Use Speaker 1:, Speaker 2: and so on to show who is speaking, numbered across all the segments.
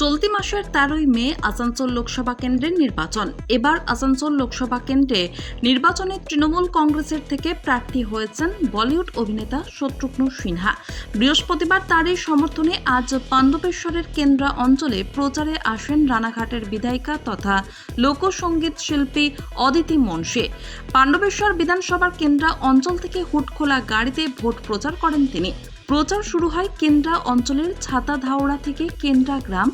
Speaker 1: চলতি মাসের তেরোই মে আসানসোল লোকসভা কেন্দ্রের নির্বাচন। এবার আসানসোল লোকসভা কেন্দ্রে নির্বাচনে তৃণমূল কংগ্রেসের থেকে প্রার্থী হয়েছেন বলিউড অভিনেতা শত্রুঘ্ন সিনহা। বৃহস্পতিবার তারই সমর্থনে আজ পাণ্ডবেশ্বরের কেন্দ্রা অঞ্চলে প্রচারে আসেন রানাঘাটের বিধায়িকা তথা লোকসঙ্গীত শিল্পী অদিতি মনসে। পাণ্ডবেশ্বর বিধানসভার কেন্দ্রা অঞ্চল থেকে হুটখোলা গাড়িতে ভোট প্রচার করেন তিনি। প্রচার শুরু হয় কেন্দ্রা অঞ্চলের ছাতা ধাওড়া থেকে কেন্দ্রা গ্রাম,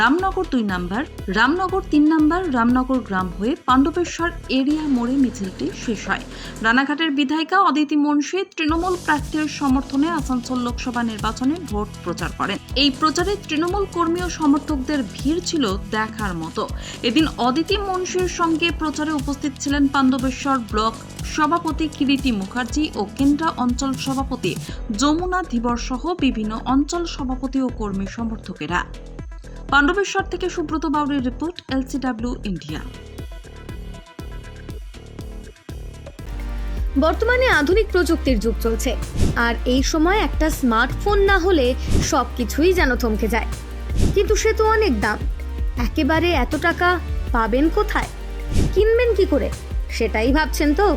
Speaker 1: রামনগর দুই নাম্বার, রামনগর তিন নাম্বার, রামনগর গ্রাম হয়ে পাণ্ডবেশ্বর এরিয়া মোড়ে মিছিলটি শেষ হয়। রানাঘাটের বিধায়িকা অদিতি মুন্সি তৃণমূল প্রার্থীর সমর্থনে আসানসোল লোকসভা নির্বাচনে ভোট প্রচার করেন। এই প্রচারে তৃণমূল কর্মী ও সমর্থকদের ভিড় ছিল দেখার মতো। এদিন অদিতি মুন্সির সঙ্গে প্রচারে উপস্থিত ছিলেন পাণ্ডবেশ্বর ব্লক সভাপতি কিরিটি মুখার্জি ও কেন্দ্রা অঞ্চল সভাপতি যমুনা ধীবর সহ বিভিন্ন অঞ্চল সভাপতি ও কর্মী সমর্থকেরা। পাণ্ডবেশ্বর থেকে সুব্রত বাউরির রিপোর্ট, এলসিডাব্লিউ ইন্ডিয়া।
Speaker 2: বর্তমানে আধুনিক প্রযুক্তির যুগ চলছে। আর এই সময় একটা স্মার্টফোন না হলে সব কিছুই যেন থমকে যায়। কিন্তু সে তো অনেক দাম। একেবারে এত টাকা পাবেন কোথায়? কিনবেন কি করে? সেটাই ভাবছেন তো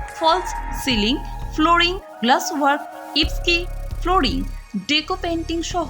Speaker 1: false ceiling flooring glass work ইপস্কি flooring deco painting সহ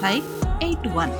Speaker 1: five eight one